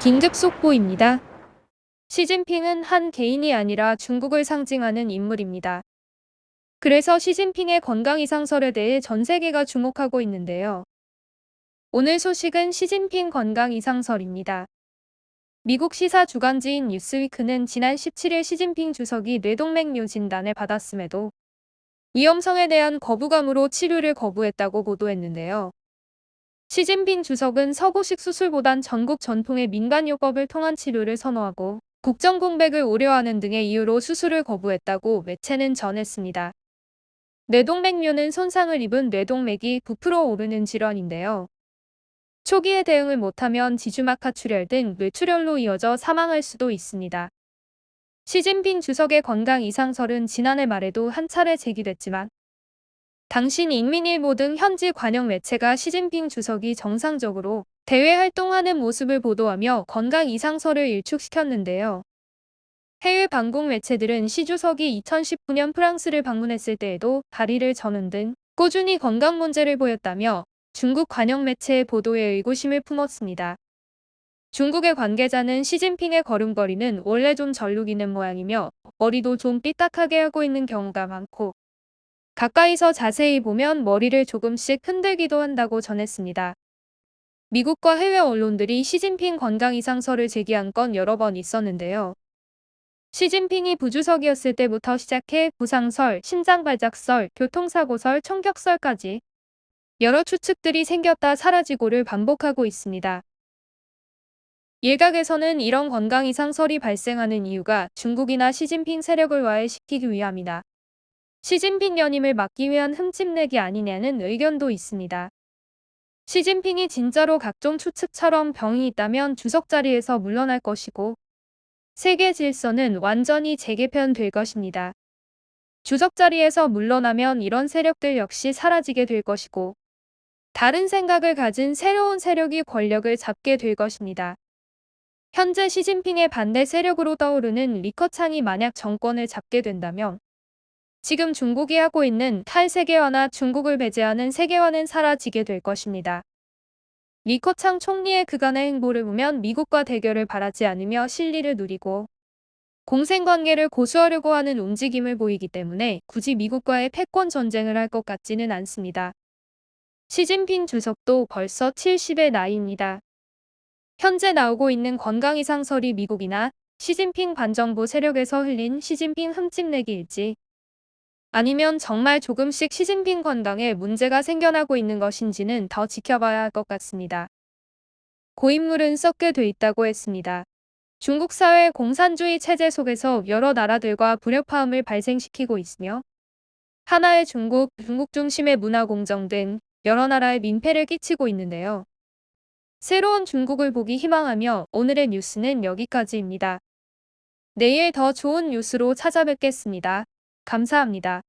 긴급 속보입니다. 시진핑은 한 개인이 아니라 중국을 상징하는 인물입니다. 그래서 시진핑의 건강 이상설에 대해 전 세계가 주목하고 있는데요. 오늘 소식은 시진핑 건강 이상설입니다. 미국 시사 주간지인 뉴스위크는 지난 17일 시진핑 주석이 뇌동맥류 진단을 받았음에도 위험성에 대한 거부감으로 치료를 거부했다고 보도했는데요. 시진핑 주석은 서구식 수술보단 전국 전통의 민간요법을 통한 치료를 선호하고 국정 공백을 우려하는 등의 이유로 수술을 거부했다고 매체는 전했습니다. 뇌동맥류는 손상을 입은 뇌동맥이 부풀어 오르는 질환인데요. 초기에 대응을 못하면 지주막하 출혈 등 뇌출혈로 이어져 사망할 수도 있습니다. 시진핑 주석의 건강 이상설은 지난해 말에도 한 차례 제기됐지만 당신 인민일보 등 현지 관영 매체가 시진핑 주석이 정상적으로 대외 활동하는 모습을 보도하며 건강 이상설을 일축시켰는데요. 해외 방공 매체들은 시 주석이 2019년 프랑스를 방문했을 때에도 다리를 저는 등 꾸준히 건강 문제를 보였다며 중국 관영 매체의 보도에 의구심을 품었습니다. 중국의 관계자는 시진핑의 걸음걸이는 원래 좀 절룩이는 모양이며 머리도 좀 삐딱하게 하고 있는 경우가 많고 가까이서 자세히 보면 머리를 조금씩 흔들기도 한다고 전했습니다. 미국과 해외 언론들이 시진핑 건강 이상설을 제기한 건 여러 번 있었는데요. 시진핑이 부주석이었을 때부터 시작해 부상설, 심장발작설, 교통사고설, 총격설까지 여러 추측들이 생겼다 사라지고를 반복하고 있습니다. 일각에서는 이런 건강 이상설이 발생하는 이유가 중국이나 시진핑 세력을 와해시키기 위함이다. 시진핑 연임을 막기 위한 흠집내기 아니냐는 의견도 있습니다. 시진핑이 진짜로 각종 추측처럼 병이 있다면 주석 자리에서 물러날 것이고 세계 질서는 완전히 재개편될 것입니다. 주석 자리에서 물러나면 이런 세력들 역시 사라지게 될 것이고 다른 생각을 가진 새로운 세력이 권력을 잡게 될 것입니다. 현재 시진핑의 반대 세력으로 떠오르는 리커창이 만약 정권을 잡게 된다면 지금 중국이 하고 있는 탈세계화나 중국을 배제하는 세계화는 사라지게 될 것입니다. 리커창 총리의 그간의 행보를 보면 미국과 대결을 바라지 않으며 실리를 누리고 공생관계를 고수하려고 하는 움직임을 보이기 때문에 굳이 미국과의 패권 전쟁을 할 것 같지는 않습니다. 시진핑 주석도 벌써 70의 나이입니다. 현재 나오고 있는 건강 이상설이 미국이나 시진핑 반정부 세력에서 흘린 시진핑 흠집내기일지 아니면 정말 조금씩 시진핑 건강에 문제가 생겨나고 있는 것인지는 더 지켜봐야 할 것 같습니다. 고인물은 썩게 돼 있다고 했습니다. 중국 사회 공산주의 체제 속에서 여러 나라들과 불협화음을 발생시키고 있으며 하나의 중국, 중국 중심의 문화 공정 등 여러 나라에 민폐를 끼치고 있는데요. 새로운 중국을 보기 희망하며 오늘의 뉴스는 여기까지입니다. 내일 더 좋은 뉴스로 찾아뵙겠습니다. 감사합니다.